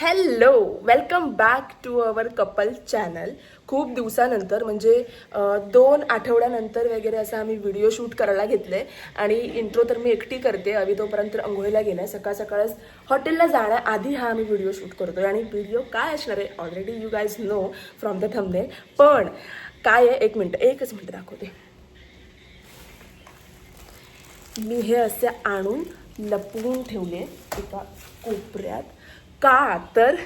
Hello welcome back to our couple channel खूप दिवसानंतर म्हणजे दोन आठवड्यानंतर वगैरे असं आम्ही व्हिडिओ शूट करायला घेतले. आणि इंट्रो तर मी एकटी करते. अवी तोपर्यंत अंघोळीला गेलाय सकाळ सकाळच हॉटेलला जाण्याआधी हा आम्ही व्हिडिओ शूट करतोय. आणि व्हिडिओ काय असणार आहे? Already you guys know from the thumbnail पण काय आहे? एक मिनटं एकच मिनटं दाखवते. मी हे असे आणून लपवून ठेवले एका कोपऱ्यात. का? तर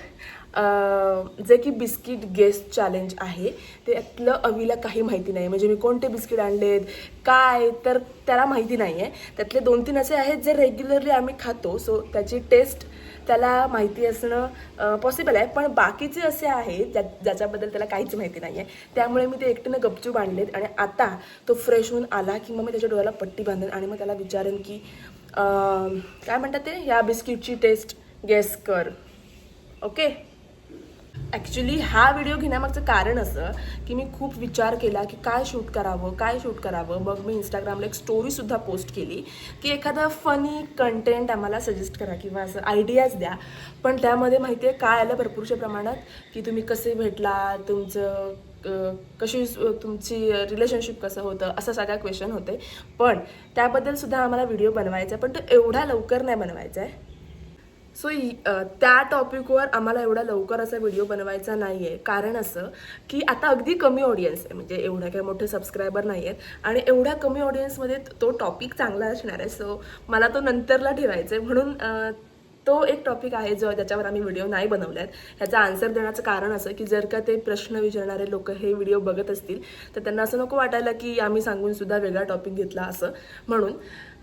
जे की बिस्किट गेस्ट चॅलेंज आहे त्यातलं अवीला काही माहिती नाही म्हणजे मी कोणते बिस्किट आणलेत काय? तर त्याला माहिती नाही आहे त्यातले दोन तीन असे आहेत जे रेग्युलरली आम्ही खातो. सो त्याची टेस्ट त्याला माहिती असणं पॉसिबल आहे. पण बाकीचे असे आहेत ज्या ज्याच्याबद्दल त्याला काहीच माहिती नाही आहे त्यामुळे मी ते एकटीनं गपचूप आणलेत. आणि आता तो फ्रेश होऊन आला की मग मी त्याच्या डोळ्याला पट्टी बांधेन आणि मग त्याला विचारेन की काय म्हणतात ते? या बिस्किटची टेस्ट गेस कर. ओके ॲक्च्युली हा व्हिडिओ घेण्यामागचं कारण असं की मी खूप विचार केला की काय शूट करावं काय शूट करावं. मग मी इंस्टाग्रामला एक स्टोरीसुद्धा पोस्ट केली की एखादा फनी कंटेंट आम्हाला सजेस्ट करा किंवा असं आयडियाज द्या. पण त्यामध्ये माहिती आहे काय आलं भरपूरशा प्रमाणात? की तुम्ही कसे भेटला तुमचं कशी तुमची रिलेशनशिप कसं होतं? असं सगळ्या क्वेश्चन होते. पण त्याबद्दलसुद्धा आम्हाला व्हिडिओ बनवायचा आहे. पण तो एवढा लवकर नाही बनवायचा आहे. सो त्या टॉपिकवर आम्हाला एवढा लवकर असा व्हिडिओ बनवायचा नाही आहे कारण असं की आता अगदी कमी ऑडियन्स आहे. म्हणजे एवढ्या काही मोठे सबस्क्रायबर नाही आहेत आणि एवढ्या कमी ऑडियन्समध्ये तो टॉपिक चांगला असणार आहे. सो मला तो नंतरला ठेवायचा आहे म्हणून तो एक टॉपिक आहे जो ज्याच्यावर आम्ही व्हिडिओ नाही बनवले आहेत ह्याचा आन्सर देण्याचं कारण असं की जर का ते प्रश्न विचारणारे लोक हे व्हिडिओ बघत असतील तर त्यांना असं नको वाटायला की आम्ही सांगून सुद्धा वेगळा टॉपिक घेतला असं. म्हणून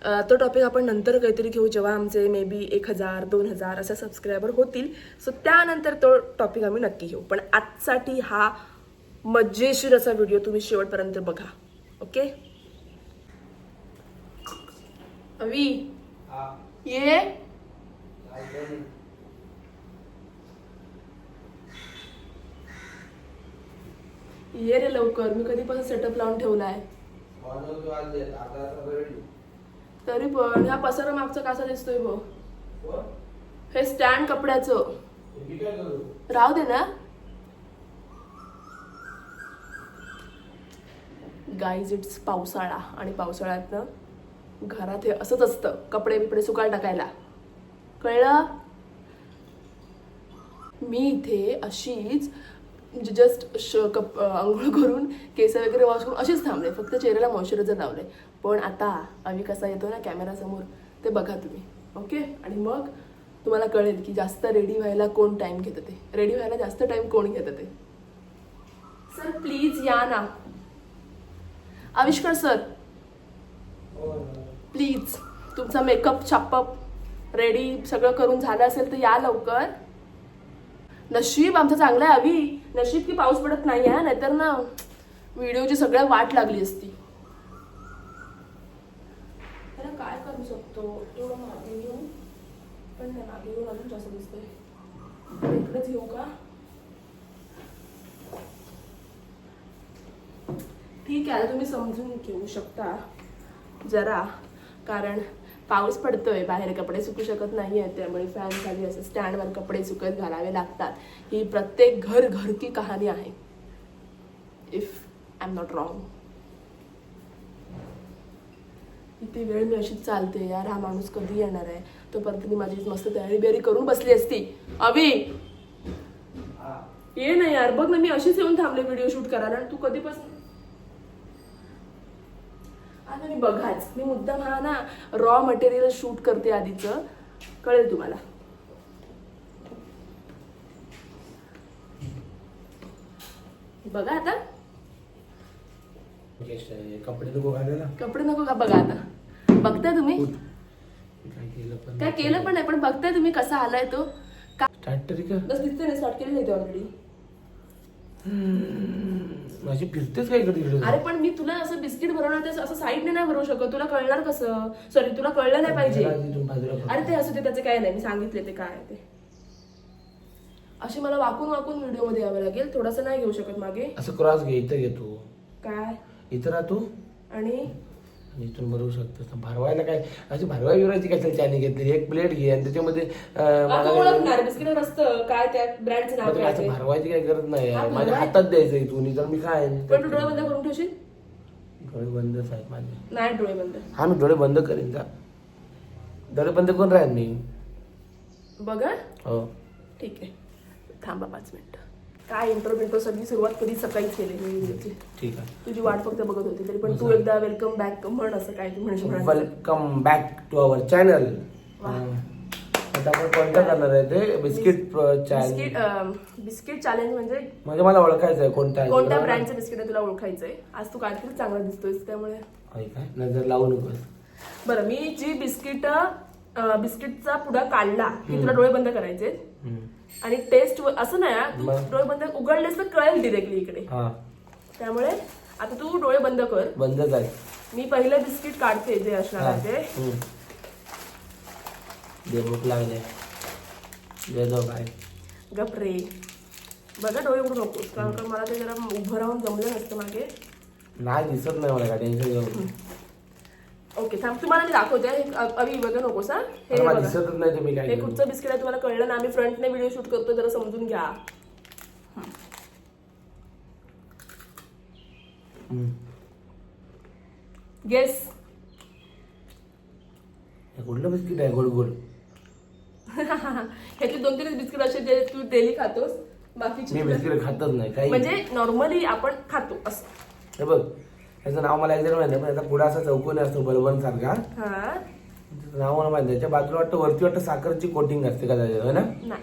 तो टॉपिक आपण नंतर काहीतरी घेऊ जेव्हा आमचे मे बी एक हजार दोन हजार असे सबस्क्रायबर होतील. सो त्यानंतर तो टॉपिक आम्ही नक्की घेऊ. पण आजसाठी हा मजेशीर असा व्हिडिओ तुम्ही शेवटपर्यंत बघा. ओके अवी? ये. ये रे लवकर. मी कधीपासून सेटअप लावून ठेवलाय? तरी पण ह्या पसारा मागचा कसा दिसतोय बघ. हे स्टँड कपड्याचं. राहू दे ना. गाईज इट्स पावसाळा आणि पावसाळ्यात ना घरात हे असंच असतं कपडे बिपडे सुकायला टाकायला. कळलं? मी इथे अशीच म्हणजे जस्ट श कप आंघोळ करून केस वगैरे वॉश करून असेच थांबले. फक्त चेहऱ्याला मॉइश्चरायझर लावले पण आता आम्ही कसा येतो ना कॅमेरासमोर ते बघा तुम्ही. ओके आणि मग तुम्हाला कळेल की जास्त रेडी व्हायला कोण टाईम घेतं ते. रेडी व्हायला जास्त टाईम कोण घेतं ते? सर प्लीज या ना. आविष्कार सर प्लीज तुमचा मेकअप छापअप रेडी सगळं करून झालं असेल तर या लवकर. नशीब आमचं चांगलं आहे अवी नशीब की पाऊस पडत नाही आहे नाहीतर ना व्हिडिओची सगळ्या वाट लागली असती. त्याला काय करू शकतो? एवढं मागे घेऊन पण नाही मागे येऊन अजून जास्त दिसतंय. इकडेच येऊ का? ठीक आहे आता तुम्ही समजून घेऊ शकता जरा. कारण पाऊस पडतोय बाहेर कपडे सुकू शकत नाही आहेत त्यामुळे फॅन खाली असं स्टँडवर कपडे सुकत घालावे लागतात. ही प्रत्येक घर घर की कहाणी आहे. If I am not wrong किती वेळ मी अशीच चालते यार हा माणूस कधी येणार आहे? तोपर्यंत मी माझी मस्त तयारी बियारी करून बसली असती. अभि! ये ना यार बघ ना मी अशीच येऊन थांबले व्हिडिओ शूट करायला आणि तू कधीपासून मी बघाच. मी मुद्दाम हा ना रॉ मटेरियल शूट करते आधीचं. कळेल तुम्हाला. बघा आता. कपडे नको घालायला. कपडे नको का बघा आता. बघताय तुम्ही? काय केलं पण नाही पण बघताय तुम्ही कसा आलाय तो. का स्टार्ट तरी का बस दिसते नाही स्टार्ट केली नाही ते ऑलरेडी माझी फिरतेच काय इकडे तिकडे? अरे पण मी तुला असं बिस्किट भरवणार ते असं साईडने नाही भरवू शकत. तुला कळणार कसं? सॉरी तुला कळलं नाही पाहिजे. अरे ते असू ते त्याचे काय नाही. मी सांगितले ते काय ते. असे मला वाकून वाकून व्हिडिओमध्ये यावं लागेल. थोडंसं नाही घेऊ शकत मागे. असं क्रॉस घे इथं घे तू. काय? इथं राह तू. आणि आणि? इथून बरोबर शकतो भारवायला काय? अशी भारवाय विरायची काय चायनी घेतली एक प्लेट घे आणि त्याच्यामध्ये ओळखणार. बिस्किट असतं काय त्या ब्रँडचं नाव पण काय असं. भारवायची काही गरज नाही आहे. माझ्या हातात द्यायचं इथून. तर मी काय पण तू डोळे बंद करून ठेवशील? डोळे बंदच आहेत माझे. नाही डोळे बंद. हा मी डोळे बंद करीन का? डोळे बंद करून राहील मी? बघा. हो. ठीक आहे. थांबा पाच मिनिटं. काय इंट्रो बिंट्रो सगळी सुरुवात कधी सकाळीच केली मी व्हिडिओची ठीक आहे. तुझी वाट फक्त बघत होती तरी पण तू एकदा वेलकम बॅक म्हण असं काय तू म्हणायचं. Welcome back to our channel वा. आता आपण कोणतं करणार आहे ते बिस्किट बिस्किट अं, बिस्किट चॅलेंज म्हणजे म्हणजे मला ओळखायचं आहे कोणता आहे कोणत्या बरोबर? ब्रँडचं बिस्किट आहे तुला ओळखायचंय? आज तू काहीतरी चांगला दिसतोय त्यामुळे. आहे काय? नजर लावू नकोस. बरं मी जी बिस्किट बिस्किटचा पुडा काढला की तुला डोळे बंद करायचे हम्म. आणि टेस्ट असं नाही हा, तू मग? डोळे बंद उघडलेस तर कळेल डिरेक्टली इकडे. हा. त्यामुळे आता तू डोळे बंद कर. बंदच आहे मी पहिलं बिस्किट काढते जे असणार हा. आहे ते. हम्म. दे भूक लागले. दे दो काय गपरे बघा डोळे उघडू नकोस. कारण का मला ते जरा उभं राहून जमलं नसतं मागे. नाही दिसत नाही मला काय टेन्शन घेऊ नको. ओके थांब तुम्हाला मी दाखवते हे अ- अभि बघा नकोस हा? हे अरे मला बघा. दिसतच नाही तुम्ही काय हे. कुठचं बिस्किट आहे तुम्हाला कळलं ना? आम्ही फ्रंटने व्हिडिओ शूट करतो जरा समजून घ्या. हम्म. गेस हे कुठलं बिस्किट आहे? गोड गोड ह्याचे दोन तीन बिस्किट असे जे तू डेली खातोस बाकीचे मी तुला- बिस्किट खातच नाही काही म्हणजे नॉर्मली आपण खातो असं. हे बघ त्याचं नाव मला एक्झॅक्ट माहिती नाही पण याचा पुढा असा चौकोनी असतो बलबन सारखा हा नाव मला माहिती. त्याच्या बाजूला वाटतं वरती वाटतं साखरची कोटिंग असते कदाचित होय ना नाही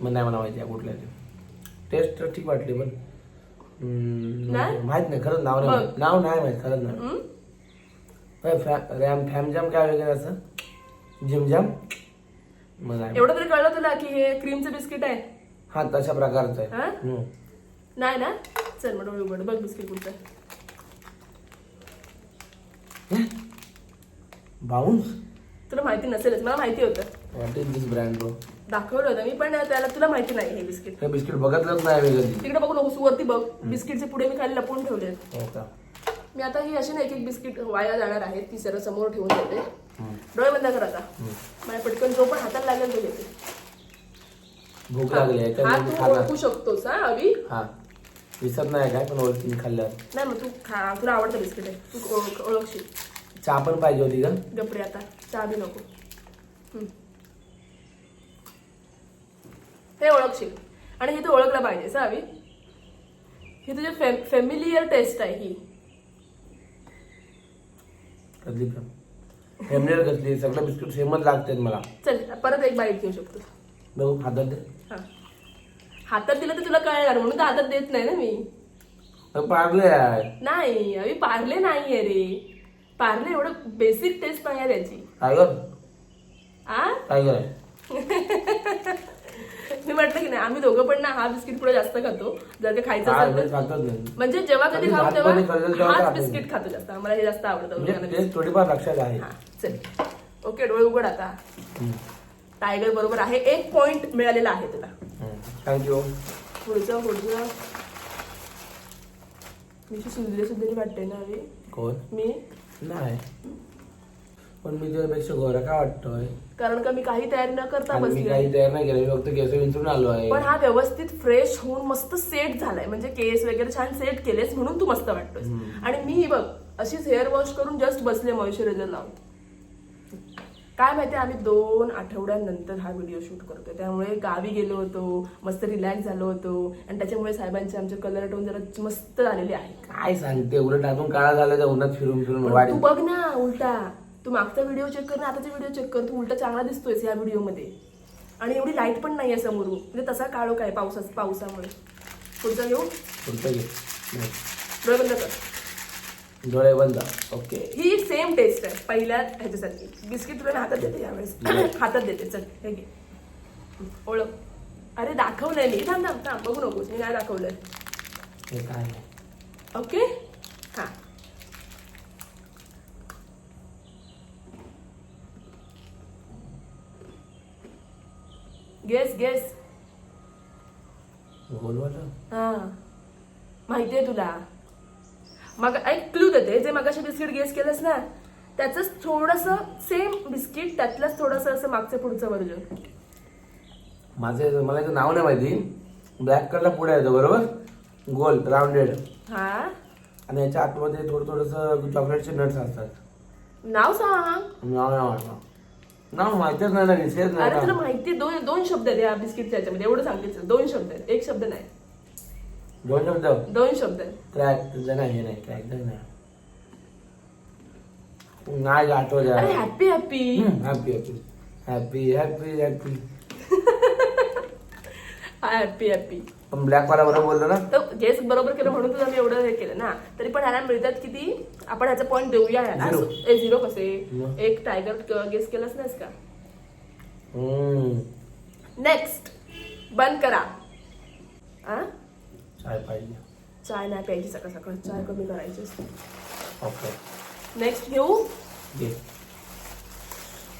मग नाही मला माहिती आहे कुठल्या टेस्ट तर ठीक वाटली पण हम्म, नाही? माहीत नाही खरंच नाव नाही. माहीत. नाव नाही माहीत खरंच नाही हम्म? होय, फॅ- रॅम फॅमजाम काय वगैरे असं जिमजाम मग नाही एवढं तरी कळलं तुला की हे क्रीमचं बिस्किट आहे हा तशा प्रकारचं आहे हा? हम्म. नाही ना चल मग डोळे उघड बघ बिस्किट कुठचं आहे. बाउन्स? तुला माहिती नसेलच मला माहिती होतं. What is this brand bro दाखवलं होतं मी पण त्याला तुला माहिती नाही हे बिस्किट हे बिस्किट बघतलंच नाही मी कधी. तिकडे बघू नकोस वरती बघ. बिस्किटचे पुढे मी खाली लपवून ठेवले हो का? मी आता ही अशी नाही एक एक बिस्किट वाया जाणार आहे ती सर्व समोर ठेवून ठेवते हम्म. डोळे बंद कर आता. मला पटकन जो पण हाताला लागेल तो घेते. भूक लागली आहे हा तू ओळखू शकतोस हा अभि. हा. दिसत नाही काय? पण ओळखीन खाल्ल्यावर. नाही मग तू खा. तुला आवडतं बिस्किट आहे. तू ओळख- ओळखशील. चहा पण पाहिजे होती का? गपरे आता. चहा बी नको. हम्म. हे ओळखशील. आणि हे तू ओळखलं पाहिजेस हा अभि? ही तुझी फॅमिलियर टेस्ट आहे ही. कसली पण. फेमनेर कसली? सगळं बिस्किट सेमच लागतात मला. चल परत एक बाईट घेऊ शकतो. बघू हातात दे. हा. हातात दिलं तर तुला कळणार म्हणून तर हातात देत नाही ना मी. अरे पारले नाही अभि पार्ले नाही आहे रे. पार्ले एवढं बेसिक टेस्ट नाही आहे त्याची मी म्हटलं की नाही आम्ही दोघं पण ना हा बिस्किट पुढे जास्त खातो. जर का खायचं असेल तर. म्हणजे जेव्हा कधी खाऊ तेव्हा हाच. बिस्किट खातो जास्त. आम्हाला हे जास्त आवडतं म्हणजे थोडीफार लक्षात आहे. चल. ओके डोळे उघड आता. टायगर बरोबर आहे. एक पॉइंट मिळालेला आहे तुला. थँक्यू पुढचं पुढचं. मी सुंदरी सुंदरी वाटते ना अरे कोण? मी? नाही. पण मी तुझ्यापेक्षा गोरा का वाटतोय? कारण का मी काही तयारी न करता आणि मी बसले. काही तयार नाही केलं मी फक्त केस विंचरून आलो आहे. पण हा व्यवस्थित फ्रेश होऊन मस्त सेट झालाय. म्हणजे केस वगैरे छान सेट केलेस म्हणून तू मस्त वाटतोस हम्म. आणि मी बघ अशीच हेअर वॉश करून जस्ट बसले मॉइश्चरायझर लावून. काय माहिती आम्ही दोन आठवड्यानंतर हा व्हिडिओ शूट करतोय. त्यामुळे गावी गेलो होतो मस्त रिलॅक्स झालो होतो. आणि त्याच्यामुळे साहेबांचे आमचे कलर टोन जरा मस्त आलेले आहे काय सांगते उलट अजून काळा झाला त्या उन्हात फिरून फिरून वाढ तू बघ ना उलटा. तू मागचा व्हिडिओ चेक कर ना आताचा व्हिडिओ चेक कर. तू उलटा चांगला दिसतोयस या व्हिडिओमध्ये आणि एवढी लाइट पण नाहीये समोरून. म्हणजे तसा काळो काय पावसा पावसामुळे. पुढचा घेऊ? पुढचं घे. नाही. डोळे बंद कर. डोळे बंद. ओके. ही सेम टेस्ट आहे. पहिल्या ह्याच्यासारखी. बिस्किट तुला हातात देते यावेळेस. हातात देते. चल हे घे. ओळख. अरे दाखवलंय मी. थांब थांब थांब. बघू नकोस. मी नाही दाखवलंय. हे काय? ओके? हा. गेस गेस गोल हा. माहितीये तुला. मग एक क्लू देते जे मगाशी बिस्किट गेस केलंस ना त्याचंच थोडंसं सेम बिस्किट त्यातलंच थोडंसं असं मागचं पुढचं वर्जन माझं मला याचं नाव नाही माहिती. ब्लॅक कलरला पुढे येतो बरोबर? गोल राऊंडेड हा? आणि याच्या आतमध्ये थोडं थोडंसं चॉकलेटचे नट्स असतात. नाव सांग. नाव नाव माहितीच नाही ना विषयच नाही अरे तुला ना माहिती दोन दोन शब्द आहेत या बिस्किटच्या याच्यामध्ये. एवढं सांगते तुला. दोन शब्द आहेत. एक शब्द नाही. दोन शब्द? दोन शब्द. क्रॅक तुझं नाही हे नाही क्रॅक नाही नाही. आठवलं अरे happy happy happy happy happy happy happy happy happy पण ब्लॅक वाला बरोबर बोललो ना? तर गेस बरोबर केलं म्हणून तुझं मी एवढं हे केलं ना. तरी पण ह्याला मिळतात किती? आपण ह्याचा पॉईंट देऊया ह्याला. Zero. ए झिरो कसे? मग? एक टायगर गेस केलंच नाहीस का? हम्म. नेक्स्ट बंद करा. आ? चाय पाहिजे. चाय नाही प्यायची सकाळ सकाळ चाय कमी करायची ओके नेक्स्ट घेऊ? घे.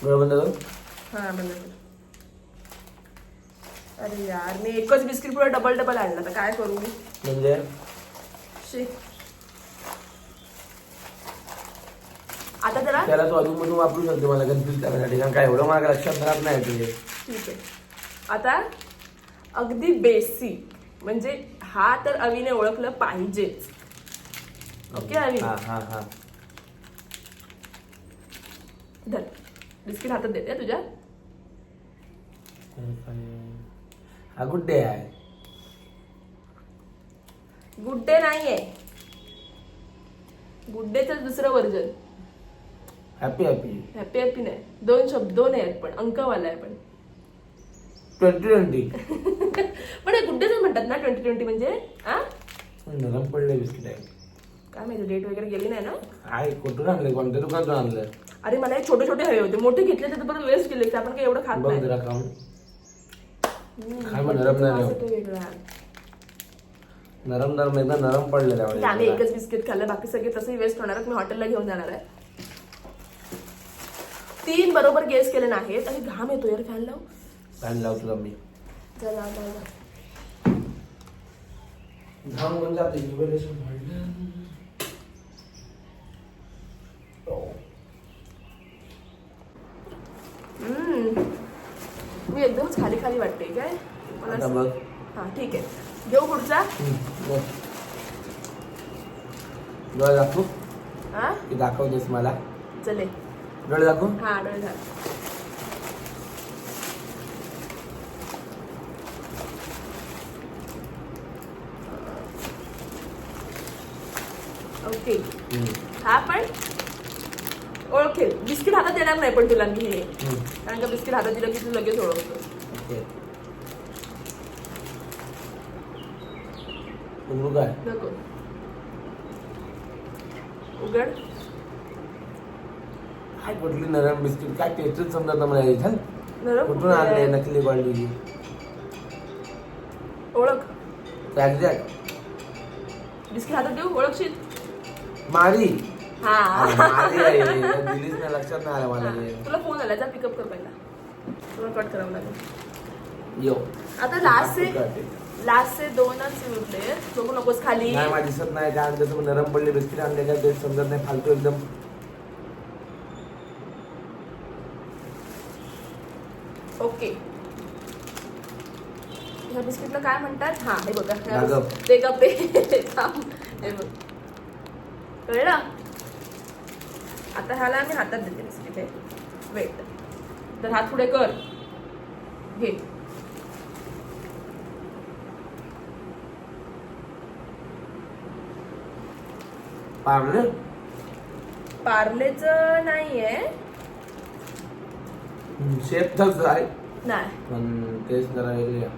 बंद करू? हा बंद कर. अरे यार मी एकच बिस्किट पुढे डबल डबल आणला तर काय करू? म्हणजे? शी. आता जरा त्याला तू अजून मधून वापरू शकते मला कन्फ्युज करण्यासाठी कारण काय एवढं मला लक्षात राहत नाही तुझे. ठीक आहे. आता अगदी बेसिक म्हणजे हा तर अविने ओळखलं पाहिजेच. ओके अवी हा हा हा. धर. बिस्किट हातात देते तुझ्या. हा गुड डे आहे. गुड डे नाहीये. गुड डेचं दुसरं version. Happy happy happy happy नाही. दोन शब्द दोन आहेत पण अंकवाला आहे पण. Twenty twenty. पण हे गुड डेच म्हणतात ना ट्वेंटी ट्वेंटी म्हणजे? नरम पडले बिस्किट आहे. काय माहिती डेट वगैरे गेली नाही ना? आहे कुठून आणले कोणत्या दुकानातून आणलं? अरे मला हे छोटे छोटे हवे होते मोठे घेतले तर परत वेस्ट केले आपण काही एवढं खात बघ नाही. जरा खाऊन. खाय मग पण नरम नाही वेगळा. नरम नरम एकदा नरम पडलेला म्हणजे आम्ही एकच बिस्किट खाल्लं बाकी सगळे तसंही वेस्ट होणार आहेत. मी हॉटेलला घेऊन जाणार आहे. तीन बरोबर गेस केले नाहीत आणि घाम येतो यार फॅन लाव फॅन लाव तुला मी. जा, जा. घाम होऊन जाते. हम्म. मी एकदमच खाली खाली वाटते काय? मला बघ. हा ठीक आहे. घेऊ पुढचा. डोळे दाखवू. हा दाखवतेस मला. चले. डोळे दाखवू. हा डोळे झाले ओके. हा पण ओळखेल. बिस्किट हातात देणार नाही पण तुला मी हे. कारण का बिस्किट हातात दिलं की तू लगेच ओळखतो. ओके. उघडू काय? नको. उघड. काय कुठली नरम बिस्किट? काय टेस्टच समजत मला इथं नरम कुठून कुठे आणले? नकली क्वालिटी ओळख. बिस्किट हातात देऊ? ओळखशील? मारी. हा. मारी आहे दिलीच नाही लक्षात नाही आलं मला ते. तुला फोन आला जा पिकअप कर पहिला. तुला कट करावं लागेल. यो. आता लास्टचे लास्टचे दोनच उरले बघू नकोस खाली. नाही मला दिसत नाही. काय नरम पडले बिस्किट आणले काय टेस्ट समजत नाही फालतू एकदम. ओके. ह्या बिस्किटला काय म्हणतात? हा हे बघा. ह्या ते गप्पे. हे बघ. कळलं? आता ह्याला आम्ही हातात देते बिस्किट हे वेट तर हात पुढे कर. घे. पारले? पार्लेच नाहीये. शेप तर आहे नाही. पण टेस्ट जरा वेगळी आहे.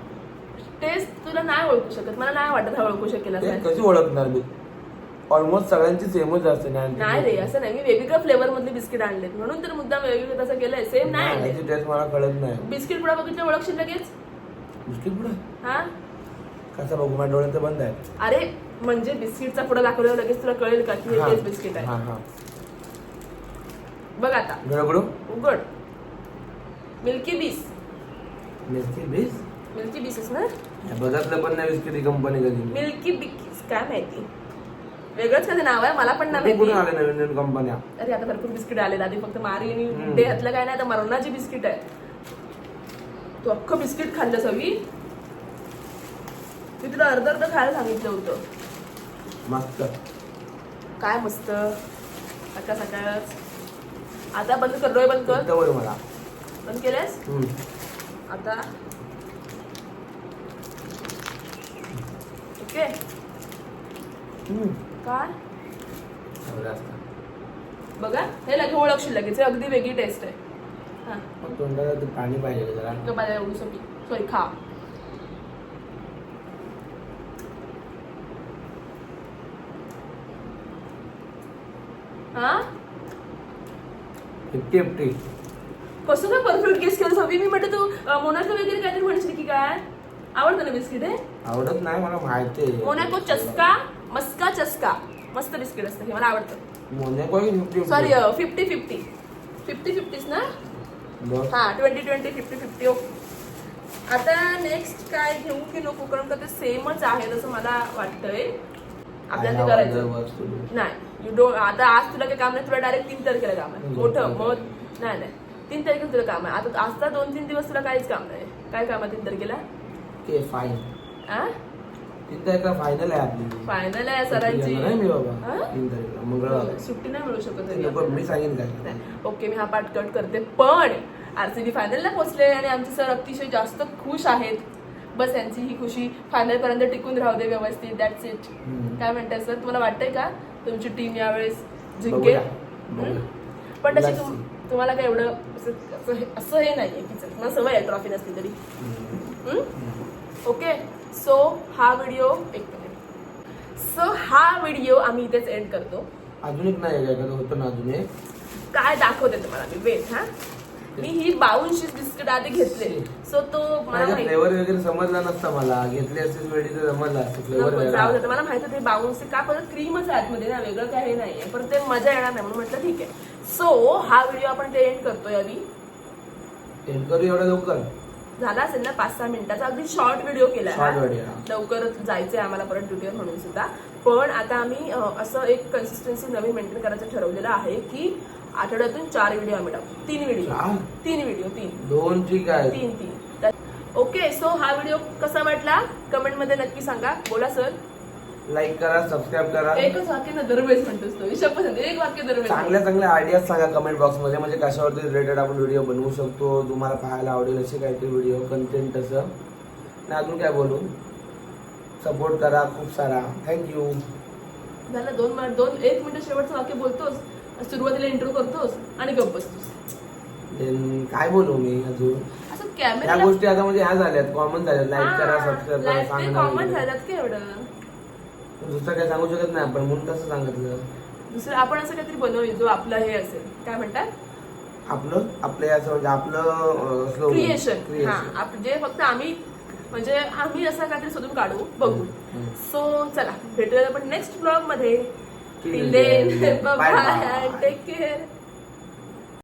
टेस्ट तुला नाही ओळखू शकत. मला नाही वाटत हा ओळखू शकेल ते असं कशी ओळखणार मी? ऑलमोस्ट सगळ्यांची सेमच असते नाही रे असं नाही. मी वेगवेगळ्या फ्लेवर मधले बिस्किट आणलेत. म्हणून तर मुद्दा वेगवेगळं तसं केलंय. सेम नाही आणले टेस्ट मला कळत नाही. बिस्किट पुढे बघितलं ओळखशील लगेच? बिस्किट पुढे हा? कसा बघू? माझ्या डोळे तर बंद आहे. अरे म्हणजे बिस्किटचा पुढे दाखवल्यावर लगेच तुला कळेल का की हे हा. तेच बिस्किट आहे. बघ आता. डोळे उघडू. मिल्की बीस. मिस्की बीस? मिल्की बीसेस ना? या बघितलं पण नाही बिस्किट ही कंपनी कधी. मिल्की बिकीस काय माहिती? वेगळंच कधी नाव आहे? मला पण नाही कुठून आले नवीन नवीन कंपन्या अरे आता भरपूर बिस्किट आले आधी फक्त मारी आणि. गुड्डे घातलं काय नाही आता मरणाची बिस्किट आहे तू अख्खं बिस्किट खाल्लं सवी. मी तुला अर्ध अर्ध खायला सांगितलं होतं. मस्त. काय मस्त. सकाळ सकाळच. आता बंद कर डोळे बंद कर. मला. बंद केलेस. आता. ओके. काय. बघा हे लगे ओळखशील लगेच हे अगदी वेगळी टेस्ट आहे. हा. मग तोंडाला ते पाणी पाहिजे जरा. ग माझ्या एवढी सॉरी खा. हा? कसं काय परफेक्ट गेस केलं? सवी मी म्हटलं तू अं, मोनाको वगैरे काहीतरी म्हणशील की काय? आवडतं ना बिस्किट? हे आवडत नाही मला माहिती मोनाको चस्का? मस्का चस्का. मस्त बिस्किट असतं हे मला आवडतं. सॉरी फिफ्टी फिफ्टी फिफ्टी फिफ्टीच ना हा twenty twenty fifty fifty okay आता नेक्स्ट काय घेऊ की नको कारण का ते सेमच आहे तसं मला वाटतंय. आपल्याला ते करायचं. नाही यू डोंट आता आज तुला काही काम नाही तुला डायरेक्ट तीन तारखेला काम आहे. मोठं मग नाही नाही. तीन तारखेला तुला काम आहे. आता आजचा दोन तीन दिवस तुला काहीच काम नाही. काय काम आहे तीन तारखेला? ते फाईन तीन तारखेला फायनल आहे आपली फायनल आहे सरांची नाही मी बाबा हा? तीन तारखेला मंगळवार सुट्टी नाही मिळू शकत आपल्याला. मी सांगेन काय नाही. ओके मी हा पाठ कट करते पण आरसीबी फायनलला पोहोचले आणि आमचे सर अतिशय जास्त खुश आहेत बस यांची ही खुशी फायनल पर्यंत टिकून राहू दे व्यवस्थित दॅट्स इट हम्म. काय म्हणताय सर तुम्हाला वाटतंय का तुमची टीम यावेळेस जिंकेल बघूया. हम्म? बघूया. पण तशी तुम-. तुम्हाला काय एवढं असं असं हे- असं हे नाहीये की चल, मला सवय आहे ट्रॉफी नसली तरी हम्म. ओके सो हा व्हिडिओ एक मिनिट सो हा व्हिडिओ आम्ही इथेच एंड करतो. अजून एक नाही काय का होतं ना अजून एक? काय दाखवते तुम्हाला मी? वेट हा? मी ही बावनशे बिस्किट आधी घेतले सो तो मला माहिती फ्लेवर वगैरे समजला नसता मला. घेतले असतील वेळी तर जमला असतं फ्लेवर नको, जाऊ दे. मला माहिती होते बावनशे का परत क्रीमच आहे आतमध्ये ना वेगळं काही नाहीये. पण ते मजा येणार नाही म्हणून म्हटलं ठीक आहे. सो हा व्हिडिओ आपण ते एंड करतोय आधी. करू एवढं लवकर? झाला असेल ना पाच सहा मिनिटाचा. अगदी शॉर्ट व्हिडिओ केला. लवकरच जायचंय आम्हाला परत ड्युटीवर म्हणून सुद्धा. पण आता आम्ही असं एक कन्सिस्टन्सी नवीन मेंटेन करायचं ठरवलेलं आहे की आठवड्यातून चार व्हिडिओ आम्ही टाकू. तीन व्हिडिओ? तीन व्हिडिओ तीन. दोन ठीक आहे तीन तीन. ओके सो हा व्हिडिओ कसा वाटला? कमेंटमध्ये नक्की सांगा. बोला सर लाईक करा सबस्क्राईब करा. एकच वाक्य ना दरवेळेस म्हणतोस तो. एक वाक्य दरवेळेस. चांगल्या चांगल्या आयडियाज सांगा कमेंट बॉक्समध्ये. म्हणजे कशावरती रिलेटेड आपण व्हिडिओ बनवू शकतो तुम्हाला पाहायला आवडेल असे काहीतरी व्हिडिओ कंटेंट असं. आणि अजून काय बोलू? सपोर्ट करा खूप सारा. थँक्यू झालं दोन मिनिट दोन एक मिनिट शेवटचं वाक्य बोलतोस सुरुवातीला इंट्रो करतोस आणि गप्प बसतोस. काय बोलू मी अजून? या गोष्टी आता म्हणजे ह्या झाल्यात कॉमन झाल्यात. लाईक करा सबस्क्राईब करा कॉमन झाल्यात की एवढं? दुसरं काय सांगू शकत नाही आपण म्हणून तसं सांगितलं. दुसरं आपण असं काहीतरी बनवूया जो आपला हे असेल. काय म्हणतात? आपलं आपलं असं म्हणजे आपलं क्रिएशन हा आप जे फक्त आम्ही म्हणजे आम्ही असं काहीतरी शोधून काढू बघू. हम्म. सो चला भेटूया आपण नेक्स्ट ब्लॉगमध्ये. Till then. Take care